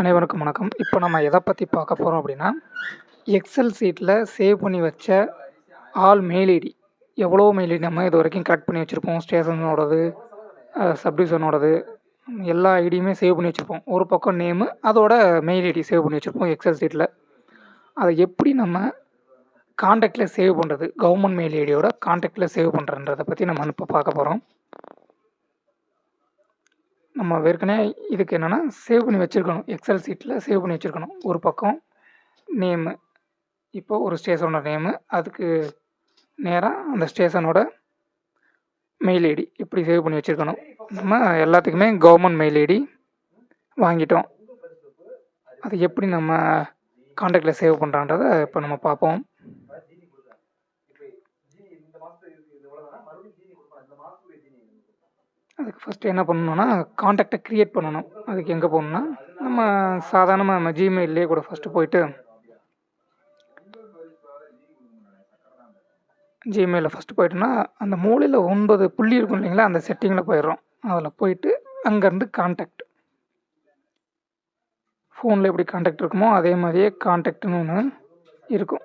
அனைவருக்கும் வணக்கம். இப்போ நம்ம எதை பற்றி பார்க்க போகிறோம் அப்படின்னா எக்ஸல் சீட்டில் சேவ் பண்ணி வச்ச ஆல் மெயில் ஐடி எவ்வளோ மெயில் ஐடி நம்ம இது வரைக்கும் கலெக்ட் பண்ணி வச்சுருப்போம்? ஸ்டேஷனோடது சப்டிவிஷனோடது எல்லா ஐடியுமே சேவ் பண்ணி வச்சுருப்போம். ஒரு பக்கம் நேமு அதோட மெயில் ஐடி சேவ் பண்ணி வச்சுருப்போம் எக்ஸல் சீட்டில் அதை எப்படி நம்ம காண்டாக்டில் சேவ் பண்ணுறது கவர்மெண்ட் மெயில் ஐடியோட காண்டாக்டில் சேவ் பண்ணுறன்றதை பற்றி நம்ம இப்போ பார்க்க போகிறோம் நம்ம ஏற்கனவே இதுக்கு என்னென்னா சேவ் பண்ணி வச்சுருக்கணும். எக்ஸல் சீட்டில் சேவ் பண்ணி வச்சுருக்கணும். ஒரு பக்கம் நேமு இப்போ ஒரு ஸ்டேஷனோட நேமு அதுக்கு நேராக அந்த ஸ்டேஷனோட மெயில் ஐடி இப்படி சேவ் பண்ணி வச்சுருக்கணும். நம்ம எல்லாத்துக்குமே கவர்மெண்ட் மெயில் ஐடி வாங்கிட்டோம். அது எப்படி நம்ம காண்டாக்டில் சேவ் பண்ணுறான்றதை இப்போ நம்ம பார்ப்போம். அதுக்கு ஃபஸ்ட்டு என்ன பண்ணணும்னா காண்டாக்டை க்ரியேட் பண்ணணும். அதுக்கு எங்கே போகணுன்னா நம்ம சாதாரணமாக நம்ம ஜிமெயிலே கூட ஃபஸ்ட்டு போயிட்டு ஜிமெயிலில் ஃபஸ்ட்டு போயிட்டோன்னா அந்த மூலையில் ஒன்பது புள்ளி இருக்கும் இல்லைங்களா அந்த செட்டிங்கில் போயிடுறோம். அதில் போயிட்டு அங்கேருந்து காண்டாக்ட் ஃபோனில் எப்படி காண்டாக்ட் இருக்குமோ அதே மாதிரியே காண்டாக்ட்னு ஒன்று இருக்கும்.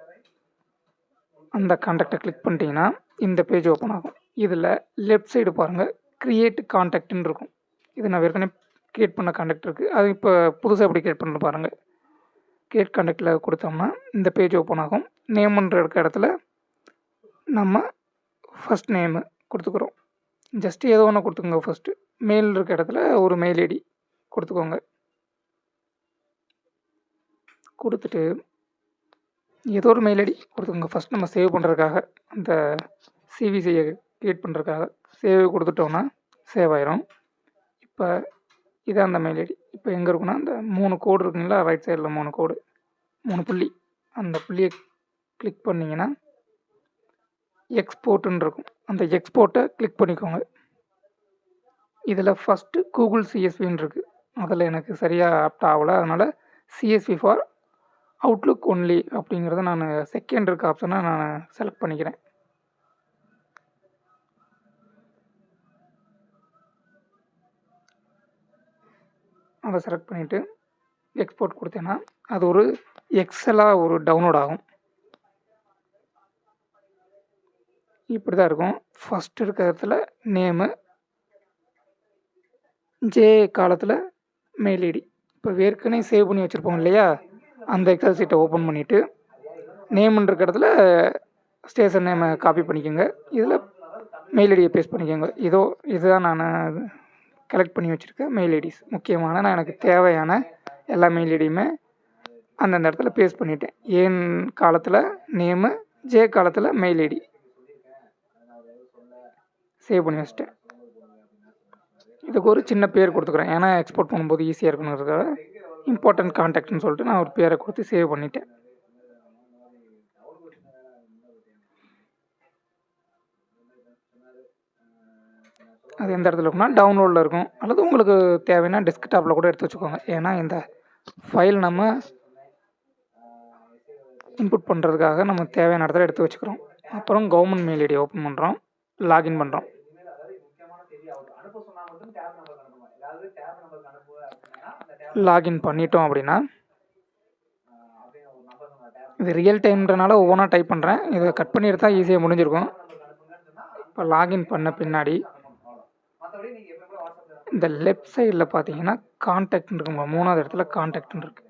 அந்த காண்டாக்டை கிளிக் பண்ணிட்டீங்கன்னா இந்த பேஜ் ஓப்பன் ஆகும். இதில் லெஃப்ட் சைடு பாருங்கள் க்ரியேட் காண்டாக்ட்னு இருக்கும். இது நான் ஏற்கனவே க்ரியேட் பண்ண காண்டாக்ட் இருக்குது அது இப்போ புதுசாக எப்படி க்ரியேட் பண்ண பாருங்கள் க்ரியேட் காண்டாக்டில் கொடுத்தோம்னா இந்த பேஜ் ஓப்பன் ஆகும். நேம்ன்ற இருக்க இடத்துல நம்ம ஃபஸ்ட் நேமு கொடுத்துக்குறோம். ஜஸ்ட்டு ஏதோ ஒன்று கொடுத்துக்கோங்க ஃபஸ்ட்டு மெயில் இருக்க இடத்துல ஒரு மெயில் ஐடி கொடுத்துக்கோங்க. கொடுத்துட்டு ஏதோ ஒரு மெயில் ஐடி கொடுத்துக்கோங்க. ஃபஸ்ட் நம்ம சேவ் பண்ணுறதுக்காக அந்த சிவிசியை க்ரியேட் பண்ணுறதுக்காக சேவ் கொடுத்துட்டோன்னா சேவ் ஆயிரும். இப்போ இதான் அந்த மெயில் ஐடி இப்போ எங்கே இருக்குன்னா அந்த மூணு கோடு இருக்குங்களா ரைட் சைடில் மூணு கோடு மூணு புள்ளி. அந்த புள்ளியை கிளிக் பண்ணிங்கன்னா எக்ஸ்போர்ட்டுன்னு இருக்கும். அந்த எக்ஸ்போர்ட்டை கிளிக் பண்ணிக்கோங்க. இதில் ஃபஸ்ட்டு கூகுள் சிஎஸ்பின்னு இருக்குது அதில் எனக்கு சரியாக ஆப்ட் ஆகலை. அதனால் சிஎஸ்பி ஃபார் அவுட்லுக் ஒன்லி அப்படிங்கிறத நான் செகண்ட் இருக்க ஆப்ஷனை நான் செலக்ட் பண்ணிக்கிறேன். அதை செலக்ட் பண்ணிவிட்டு எக்ஸ்போர்ட் கொடுத்தேன்னா அது ஒரு எக்ஸலாக ஒரு டவுன்லோட் ஆகும். இப்படி தான் இருக்கும். ஃபர்ஸ்ட்டு இருக்கிற இடத்துல நேமு ஜே காலத்தில் மெயில் ஐடி இப்போ ஏற்கனவே சேவ் பண்ணி வச்சுருப்போம் இல்லையா? அந்த எக்ஸல் சீட்டை ஓப்பன் பண்ணிவிட்டு நேம்ன்ற இடத்துல ஸ்டேஷன் நேமை காப்பி பண்ணிக்கோங்க. இதில் மெயில் ஐடியை பேஸ்ட் பண்ணிக்கோங்க. இதோ இதுதான் நான் கலெக்ட் பண்ணி வச்சுருக்க மெயில் ஐடிஸ் முக்கியமான நான் எனக்கு தேவையான எல்லா மெயில் ஐடியுமே அந்தந்த இடத்துல பேஸ்ட் பண்ணிட்டேன். ஏன் காலத்தில்? நேமு ஜே காலத்தில் மெயில் ஐடி சேவ் பண்ணி வச்சிட்டேன். இதுக்கு ஒரு சின்ன பேர் கொடுத்துக்குறேன். ஏன்னா எக்ஸ்போர்ட் பண்ணும்போது ஈஸியாக இருக்கணுங்கிறதுக்காக இம்பார்ட்டன்ட் கான்டாக்ட்னு சொல்லிட்டு நான் ஒரு பேரை கொடுத்து சேவ் பண்ணிட்டேன். அது எந்த இடத்துல இருக்குன்னா டவுன்லோடில் இருக்கும். அல்லது உங்களுக்கு தேவைன்னா டெஸ்க்டாப்பில் கூட எடுத்து வச்சுக்கோங்க. ஏன்னா இந்த ஃபைல் நம்ம இன்புட் பண்ணுறதுக்காக நம்ம தேவையான இடத்துல எடுத்து வச்சுக்கிறோம். அப்புறம் கவர்மெண்ட் மெயில் ஐடி ஓப்பன் பண்ணுறோம் லாகின் பண்ணுறோம் லாகின் பண்ணிட்டோம் அப்படின்னா இது ரியல் டைம்ன்றனால ஒவ்வொன்றா டைப் பண்ணுறேன் இதை கட் பண்ணி எடுத்தால் ஈஸியாக முடிஞ்சிருக்கும். இப்போ லாகின் பண்ண பின்னாடி இந்த லெஃப்ட் சைடில் பார்த்தீங்கன்னா கான்டாக்ட் இருக்குங்க மூணாவது இடத்துல கான்டாக்ட்னு இருக்குது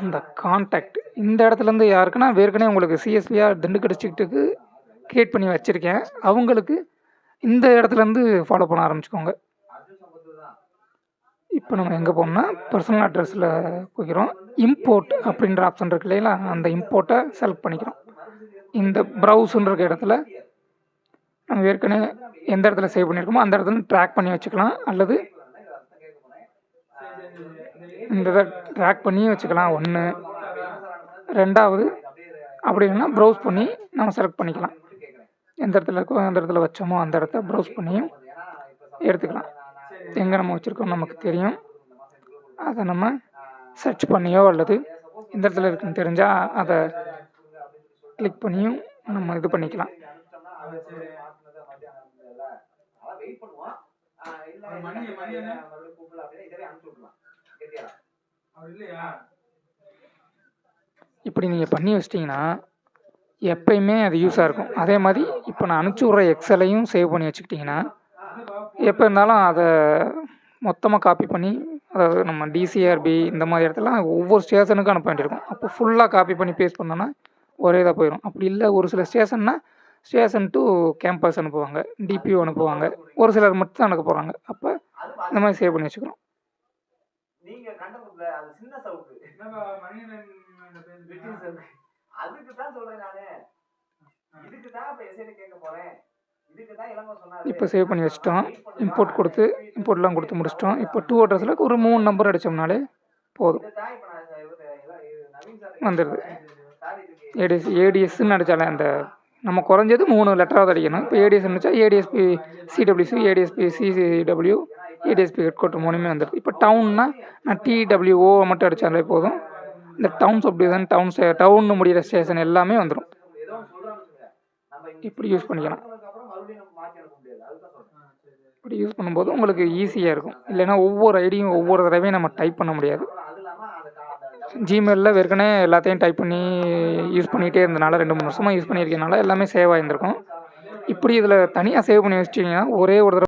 அந்த கான்டாக்ட் இந்த இடத்துலேருந்து யாருக்குன்னா ஏற்கனவே உங்களுக்கு சிஎஸ்பியாக திண்டுக்கல் டிஸ்ட்ரிக்ட்டுக்கு கிரியேட் பண்ணி வச்சுருக்கேன். அவங்களுக்கு இந்த இடத்துலேருந்து ஃபாலோ பண்ண ஆரம்பிச்சுக்கோங்க. இப்போ நம்ம எங்கே போகணும்னா பர்சனல் அட்ரஸில் போய்க்கிறோம். இம்போர்ட் அப்படின்ற ஆப்ஷன் இருக்கு இல்லைங்களா? அந்த இம்போர்ட்டை செலக்ட் பண்ணிக்கிறோம். இந்த ப்ரௌஸுன்ற இடத்துல நம்ம ஏற்கனவே எந்த இடத்துல சேவ் பண்ணியிருக்கோமோ அந்த இடத்துல ட்ராக் பண்ணி வச்சுக்கலாம். அல்லது இந்த இதை ட்ராக் பண்ணி வச்சுக்கலாம். ஒன்று ரெண்டாவது அப்படி இல்லைன்னா ப்ரௌஸ் பண்ணி நம்ம செலக்ட் பண்ணிக்கலாம். எந்த இடத்துல இருக்கோ அந்த இடத்துல வச்சோமோ அந்த இடத்த ப்ரௌஸ் பண்ணியும் எடுத்துக்கலாம். எங்கே நம்ம வச்சுருக்கோம் நமக்கு தெரியும். அதை நம்ம சர்ச் பண்ணியோ அல்லது எந்த இடத்துல இருக்குன்னு தெரிஞ்சால் அதை கிளிக் பண்ணியும் நம்ம இது பண்ணிக்கலாம். மறுபடியும் அப்படின்னா இதவே அனுப்பிச்சு விடலாம் இப்படி நீங்கள் பண்ணி வச்சிட்டிங்கன்னா எப்பயுமே அது யூஸாக இருக்கும். அதே மாதிரி இப்போ நான் அனுப்பிச்சி விட்ற எக்ஸலையும் சேவ் பண்ணி வச்சுக்கிட்டிங்கன்னா எப்போ இருந்தாலும் அதை மொத்தமாக காப்பி பண்ணி அதாவது நம்ம டிசிஆர்பி இந்த மாதிரி இடத்துலலாம் ஒவ்வொரு ஸ்டேஷனுக்கும் அனுப்ப வேண்டியிருக்கும். அப்போ ஃபுல்லாக காப்பி பண்ணி பேஸ்ட் பண்ணோன்னா ஒரே இதாக போயிடும் அப்படி இல்லை ஒரு சில ஸ்டேஷன்னா ஸ்டேஷன் டு கேம்பஸ் அனுப்புவாங்க டிபிஓ அனுப்புவாங்க ஒரு சிலர் மட்டும் தான் அனுப்ப போகிறாங்க அப்போ இந்த மாதிரி சேவ் பண்ணி வச்சுக்கிறோம் நீங்க கண்டுபிடிக்கல அது சின்ன சவுக்கு. பிரிட்டிஷ் சவுக்கு. அதுக்கு தான் சொல்றேன் நானு. இதுக்கு தான் இப்ப எஸ்ஐடி கேட்க போறேன். இதுக்கு தான் இளங்கோ சொன்னாரு. இப்போ சேவ் பண்ணி வச்சிட்டோம். இம்போர்ட் கொடுத்து இம்போர்ட்லாம் கொடுத்து முடிச்சிட்டோம். இப்போ டூ அட்ரஸில் ஒரு மூணு நம்பர் அடித்தோம்னாலே போதும். வந்துடுது ஏடிஎஸ் ஏடிஎஸ்ன்னு அடித்தாலே அந்த நம்ம குறைஞ்சது மூணு லெட்டராக அடிக்கணும். இப்போ ஏடிஎஸ் இருந்துச்சா ADSP CWC ADSP CCW ADSP headquarter மூணுமே வந்துடுது இப்போ டவுன்னா நான் டிடபிள்யூஓ மட்டும் அடித்தாலே போதும். இந்த டவுன் சப்டிவிஷன் டவுன் டவுன் முடிகிற ஸ்டேஷன் எல்லாமே வந்துடும் இப்படி யூஸ் பண்ணிக்கலாம். இப்படி யூஸ் பண்ணும்போது உங்களுக்கு ஈஸியாக இருக்கும். இல்லைன்னா ஒவ்வொரு ஐடியும் ஒவ்வொரு தடவையும் நம்ம டைப் பண்ண முடியாது அப்புறம் அது இல்லாம அந்த கா- அந்த ஜிமெயிலில் வெறுக்கனே எல்லாத்தையும் டைப் பண்ணி யூஸ் பண்ணிகிட்டே இருந்தனால ரெண்டு மூணு வருஷமாக யூஸ் பண்ணியிருக்கனால எல்லாமே சேவ் ஆகியிருந்திருக்கும் இப்படி இதில் தனியாக சேவ் பண்ணி வச்சிட்டிங்கன்னா ஒரே ஒரு தடவை